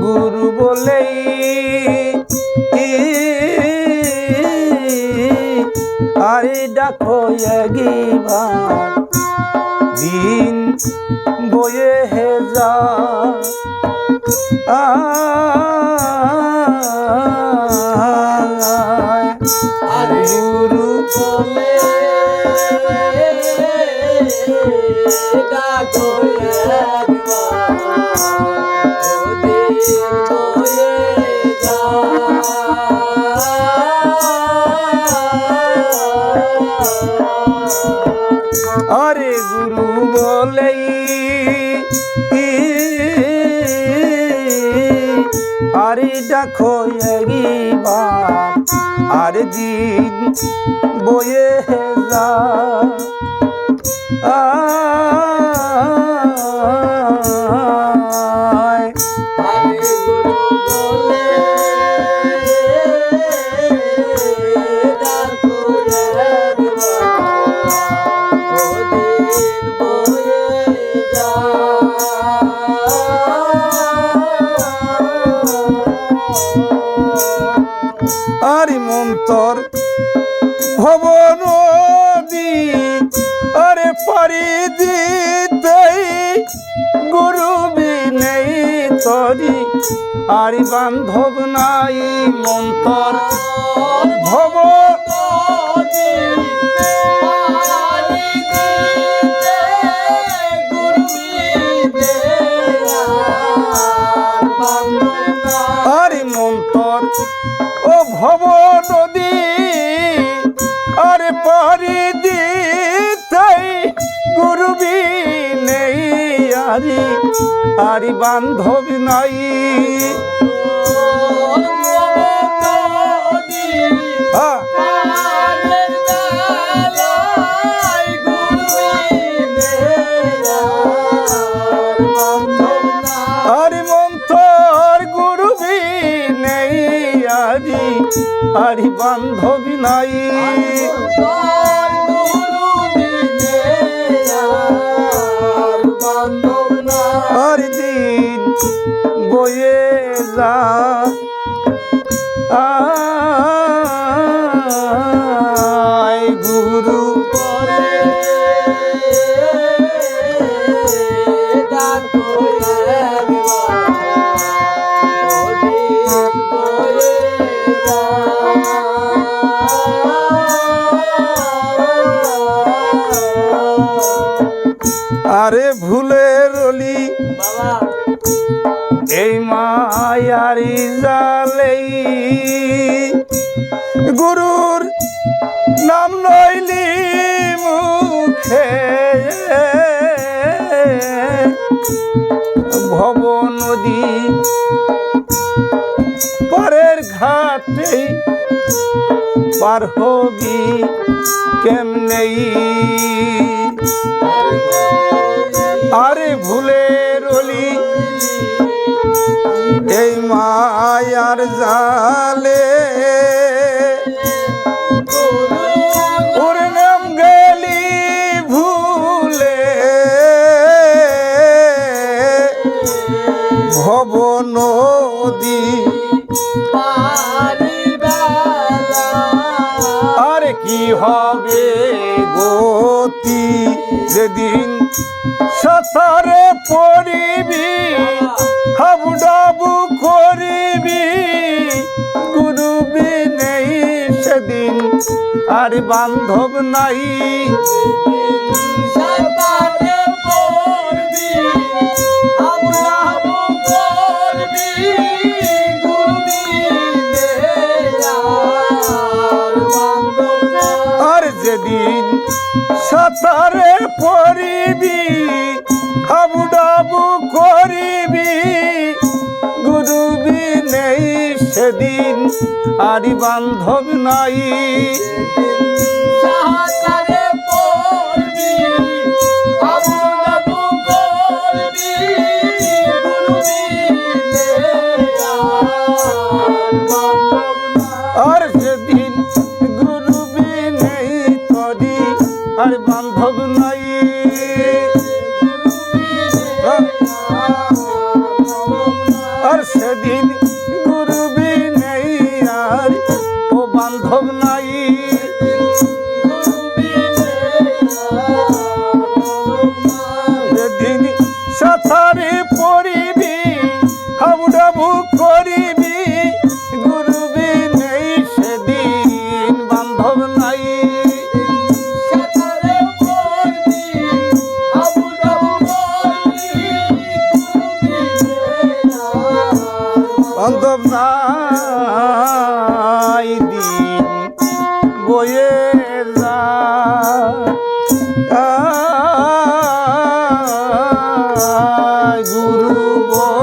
গুরু বলেই আরে ডাকো একবার দিন বয়ে হে যা আরে গুরু বলে ডাকো আরে গুরু বলেই আরে দেখো একবার আর দিন বয়ে যা। আরে গুরু আরে মন্তর ভবন আরে পারি দিতেই গুরু নেই তরি। আরে বান্ধব নাই মন্তর ভব আরে পারি দিতেই গুরু নেই আরি আরি বান্ধবী নাই আরি বান্ধবী নাই। রলি এই মায়ারি জালেই গুরুর নাম লইলি মুখে। ভব নদী পারের ঘাটে পার হবি কেমনেই? আরে ভুলে রলি। এই মায়ার জালে গতি যেদিন সাঁতারে পড়িবি হাবুডাবু করিবি গুরুবি নেই সেদিন আর বান্ধব নাই। আর সাঁতারে পড়িবি হাবু ডাবু করিবি। গুরুবি নেই সেদিন আরি বান্ধব নাই। আর নাই হ্যাঁ। bom.